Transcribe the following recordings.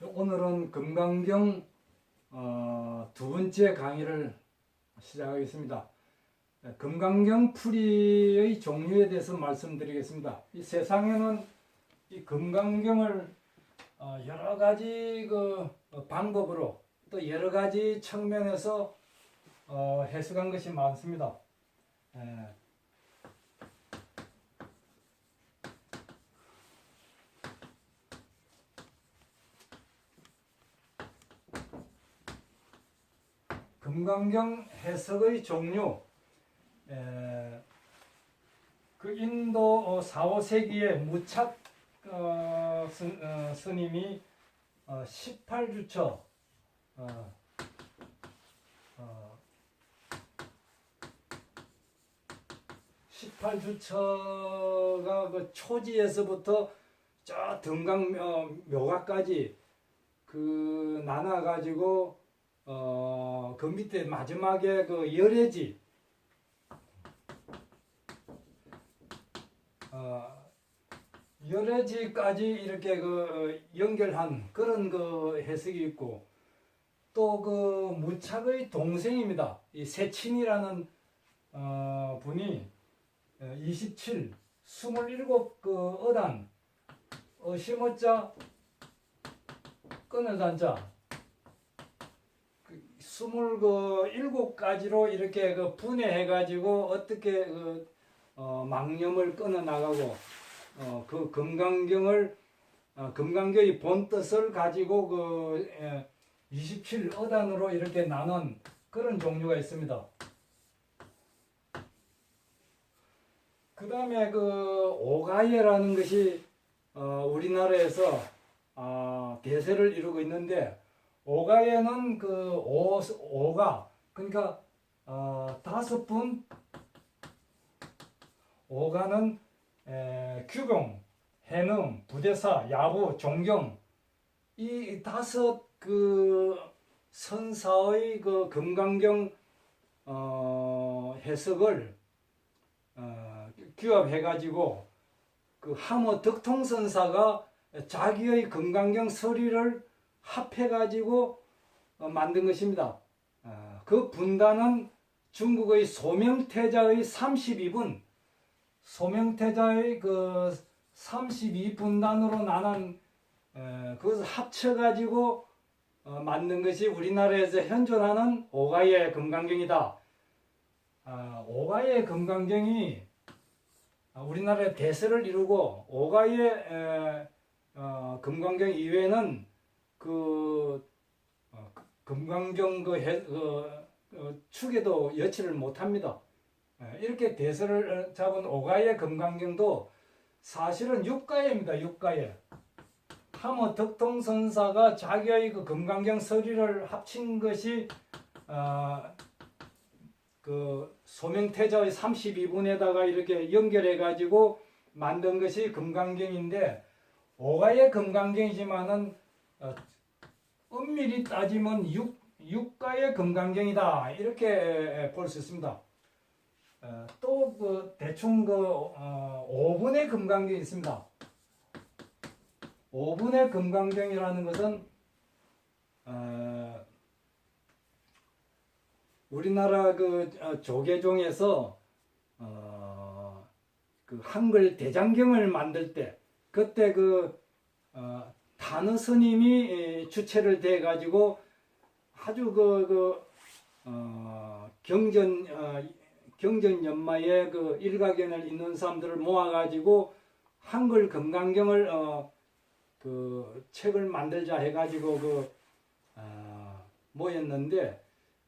오늘은 금강경 어, 두 번째 강의를 시작하겠습니다. 네, 금강경 풀이의 종류에 대해서 말씀드리겠습니다. 이 세상에는 이 금강경을 어, 여러 가지 그 어, 방법으로 또 여러 가지 측면에서 어, 해석한 것이 많습니다. 예. 금강경 해석의 종류 에, 그 인도 어, 4, 5세기에 무착 어, 스, 어, 스님이 어, 18주처 어, 어, 18주처가 그 초지에서부터 저 등강 어, 묘가까지 그 나눠 가지고 어, 그 밑에 마지막에 그 열애지 어, 열애지까지 이렇게 그 연결한 그런 그 해석이 있고 또그 무착의 동생입니다. 이 세친이라는 어, 분이 27, 27그 어단 어시모자 끊을 단자 스물 그 일곱 가지로 이렇게 그 분해해 가지고 어떻게 그 어, 망념을 끊어 나가고 어, 그 금강경을 어, 금강경의 본 뜻을 가지고 그 예, 27 어단으로 이렇게 나눈 그런 종류가 있습니다. 그 다음에 그 오가예라는 것이 어, 우리나라에서 아, 대세를 이루고 있는데 오가에는 그 오, 오가 그러니까 어, 다섯 분. 오가는 에, 규경, 해능, 부대사, 야부, 종경. 이 다섯 그 선사의 그 금강경 어, 해석을 어, 규합해 가지고 그 함어 덕통선사가 자기의 금강경 서리를 합해가지고 어, 만든 것입니다. 어, 그 분단은 중국의 소명태자의 32분, 소명태자의 그 32분단으로 나눈 에, 그것을 합쳐가지고 어, 만든 것이 우리나라에서 현존하는 오가의 금강경이다. 아, 오가의 금강경이 아, 우리나라의 대세를 이루고 오가의 에, 어, 금강경 이외에는 그 어, 금강경 그, 해, 그 어, 축에도 여치를 못합니다. 예, 이렇게 대세를 잡은 오가의 금강경도 사실은 육가예입니다. 육가예. 함어 덕통선사가 자기의 그 금강경 서리를 합친 것이 어, 그 소명태자의 32분에다가 이렇게 연결해 가지고 만든 것이 금강경인데 오가의 금강경이지만은 어, 엄밀히 따지면 육, 육가의 금강경이다 이렇게 볼 수 있습니다. 어, 또그 대충 그 어, 5분의 금강경이 있습니다. 5분의 금강경이라는 것은 어, 우리나라 그 어, 조계종에서 어, 그 한글 대장경을 만들 때 그때 그 어, 단어 스님이 에, 주체를 대 가지고 아주 그, 그 어, 경전 어, 경전 연마에 그 일가견을 있는 사람들을 모아 가지고 한글 금강경을 어, 그 책을 만들자 해 가지고 그 어, 모였는데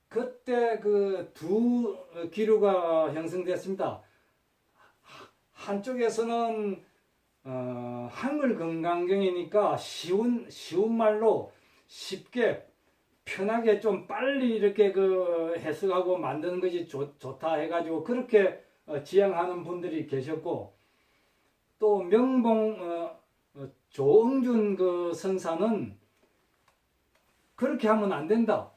그때 그 두 기류가 형성됐습니다. 한쪽에서는 어, 한글 건강경이니까 쉬운 쉬운 말로 쉽게 편하게 좀 빨리 이렇게 그 해석하고 만드는 것이 좋, 좋다 해가지고 그렇게 어, 지향하는 분들이 계셨고 또 명봉 어, 어, 조응준 그 선사는 그렇게 하면 안 된다.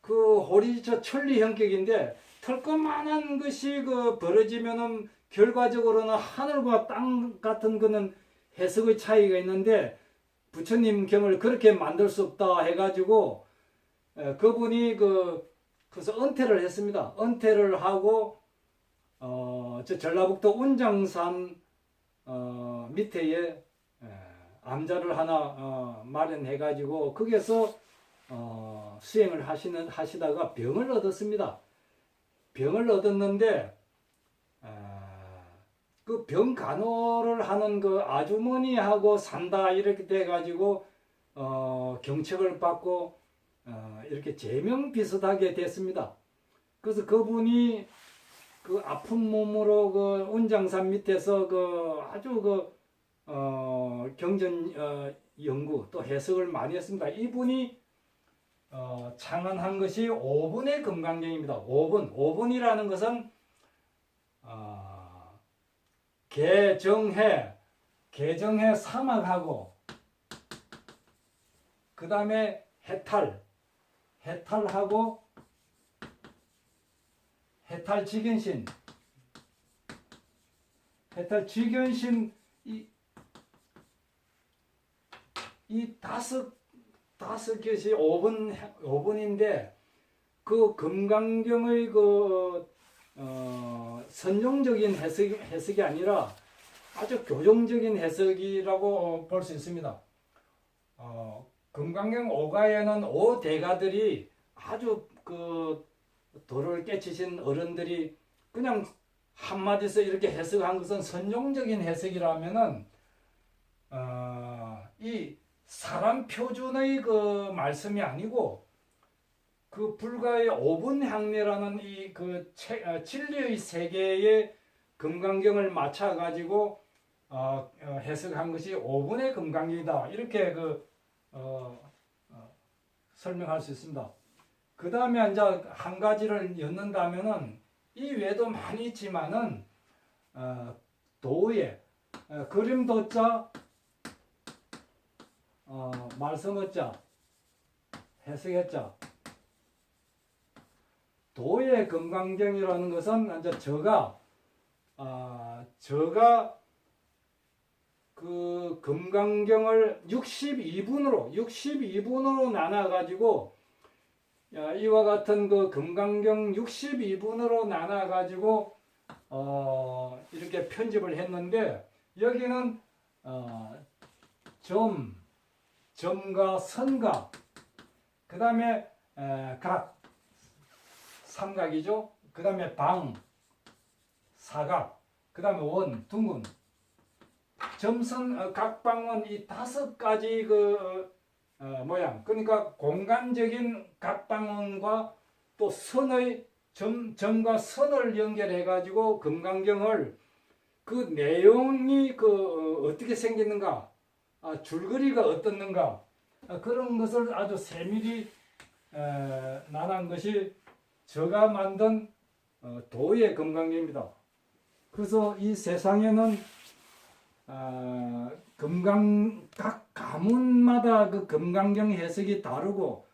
그 호리저 천리 형격인데 털것만한 것이 그 벌어지면은 결과적으로는 하늘과 땅 같은 거는 해석의 차이가 있는데 부처님 경을 그렇게 만들 수 없다 해가지고 에, 그분이 그 그래서 은퇴를 했습니다. 은퇴를 하고 어, 저 전라북도 운장산 어, 밑에에 에, 암자를 하나 어, 마련해 가지고 거기에서 어, 수행을 하시는 하시다가 병을 얻었습니다. 병을 얻었는데 그 병 간호를 하는 그 아주머니하고 산다 이렇게 돼 가지고 어, 경책을 받고 어, 이렇게 제명 비슷하게 됐습니다. 그래서 그분이 그 아픈 몸으로 그 운장산 밑에서 그 아주 그 어, 경전 어, 연구 또 해석을 많이 했습니다. 이분이 어, 창안한 것이 5분의 금강경입니다. 5분. 5분이라는 것은 어, 개정해 개정해 사막하고 그 다음에 해탈 해탈하고 해탈 직연신. 해탈 직연신 이, 이 다섯 다섯 개시 5분 5분인데 그 금강경의 그 어, 선종적인 해석, 해석이 아니라 아주 교정적인 해석이라고 볼 수 있습니다. 어, 금강경 오가에는 오 대가들이 아주 그 도를 깨치신 어른들이 그냥 한마디서 이렇게 해석한 것은 선종적인 해석이라면은 어, 이 사람 표준의 그 말씀이 아니고 그 불가의 5분 향례라는 이 그 진리의 세계의 금강경을 맞춰 가지고 어, 어, 해석한 것이 5분의 금강경이다 이렇게 그 어, 어, 설명할 수 있습니다. 그 다음에 이제 한 가지를 엮는다면은 이 외에도 많이 있지만은 어, 도에 어, 그림 도자 어, 말씀어자 해석했자 도의 금강경이라는 것은 이제 저가 아 저가 그 금강경을 62분으로 62분으로 나눠 가지고 이와 같은 그 금강경 62분으로 나눠 가지고 어 이렇게 편집을 했는데 여기는 어 점, 점과 선과 그 다음에 각 삼각이죠. 그 다음에 방, 사각, 그 다음에 원, 둥근. 점선 어, 각방은 이 다섯 가지 그 어, 모양. 그러니까 공간적인 각방원과 또 선의 점, 점과 선을 연결해 가지고 금강경을 그 내용이 그 어, 떻게 생겼는가, 아, 줄거리가 어떻는가 아, 그런 것을 아주 세밀히 에, 나눈 것이 저가 만든 어, 도의 금강경입니다. 그래서 이 세상에는 어, 금강 각 가문마다 그 금강경 해석이 다르고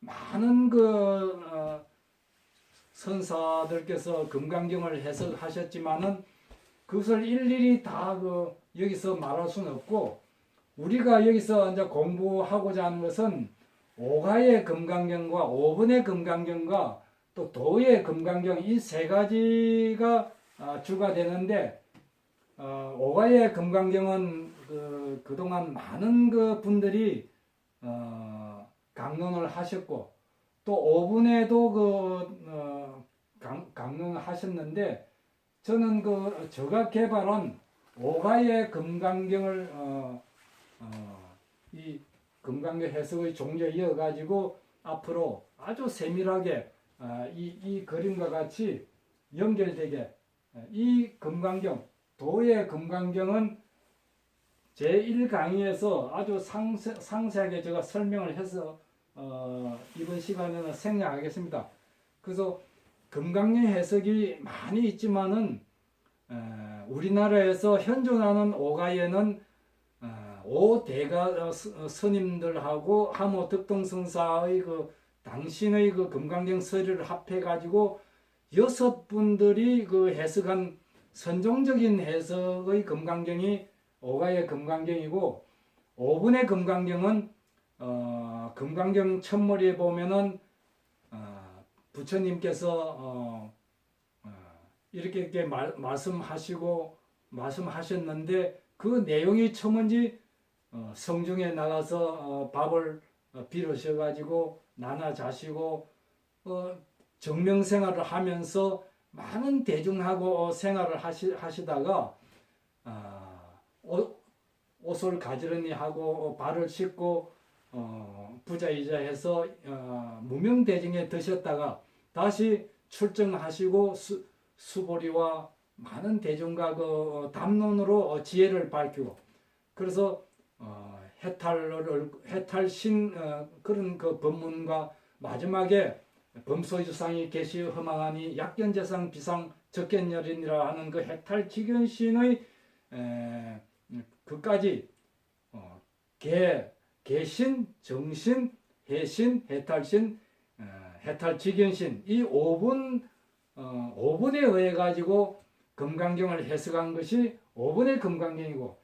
많은 그 어, 선사들께서 금강경을 해석하셨지만은 그것을 일일이 다 그 여기서 말할 수는 없고 우리가 여기서 이제 공부하고자 하는 것은 오가의 금강경과 오분의 금강경과 또 도의 금강경 이 세 가지가 아, 주가 되는데 어, 오가의 금강경은 그, 그동안 많은 그 분들이 어, 강론을 하셨고 또 오분에도 그 어, 강, 강론을 하셨는데 저는 그 제가 개발한 오가의 금강경을 어, 어, 이 금강경 해석의 종류에 이어가지고 앞으로 아주 세밀하게 아, 이, 이 그림과 같이 연결되게 이 금강경 도의 금강경은 제1강의에서 아주 상세, 상세하게 제가 설명을 해서 어, 이번 시간에는 생략하겠습니다. 그래서 금강경 해석이 많이 있지만은 에, 우리나라에서 현존하는 오가에는 어, 오 대가 어, 스님들하고 하모 덕동성사의 그 당신의 그 금강경 서리를 합해 가지고 여섯 분들이 그 해석한 선종적인 해석의 금강경이 오가의 금강경이고 5분의 금강경은 어, 금강경 첫머리에 보면은 어, 부처님께서 어, 어, 이렇게 이렇게 말, 말씀하시고 말씀하셨는데 그 내용이 처음인지 어, 성중에 나가서 어, 밥을 어, 빌으셔가지고 나눠 자시고 어, 정명 생활을 하면서 많은 대중하고 어, 생활을 하시, 하시다가 아, 옷, 옷을 가지런히 하고 어, 발을 씻고 어, 부자이자 해서 어, 무명대중에 드셨다가 다시 출정하시고 수, 수보리와 많은 대중과 그 어, 담론으로 어, 지혜를 밝히고 그래서 어, 해탈을 해탈신 어, 그런 그 법문과 마지막에 범소유상이 계시 허망하니 약견재상 비상 적견열인이라 하는 그 해탈지견신의 에, 그까지 어, 개, 개신, 정신, 해신, 해탈신, 어, 해탈지견신 이 5분 어, 5분에 의해 가지고 금강경을 해석한 것이 5분의 금강경이고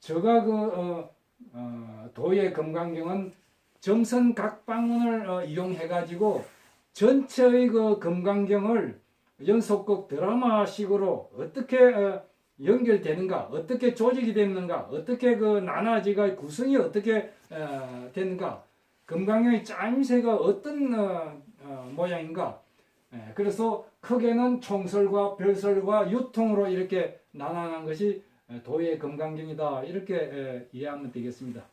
제가 그 어, 어, 도의 금강경은 정선 각 방문을 어, 이용해 가지고 전체의 그 금강경을 연속극 드라마식으로 어떻게 어, 연결되는가, 어떻게 조직이 됐는가, 어떻게 그 나나지가 구성이 어떻게 어, 됐는가, 금강경의 짜임새가 어떤 어, 어, 모양인가. 예, 그래서 크게는 총설과 별설과 유통으로 이렇게 나눠난 것이 도의 금강경이다 이렇게 예, 이해하면 되겠습니다.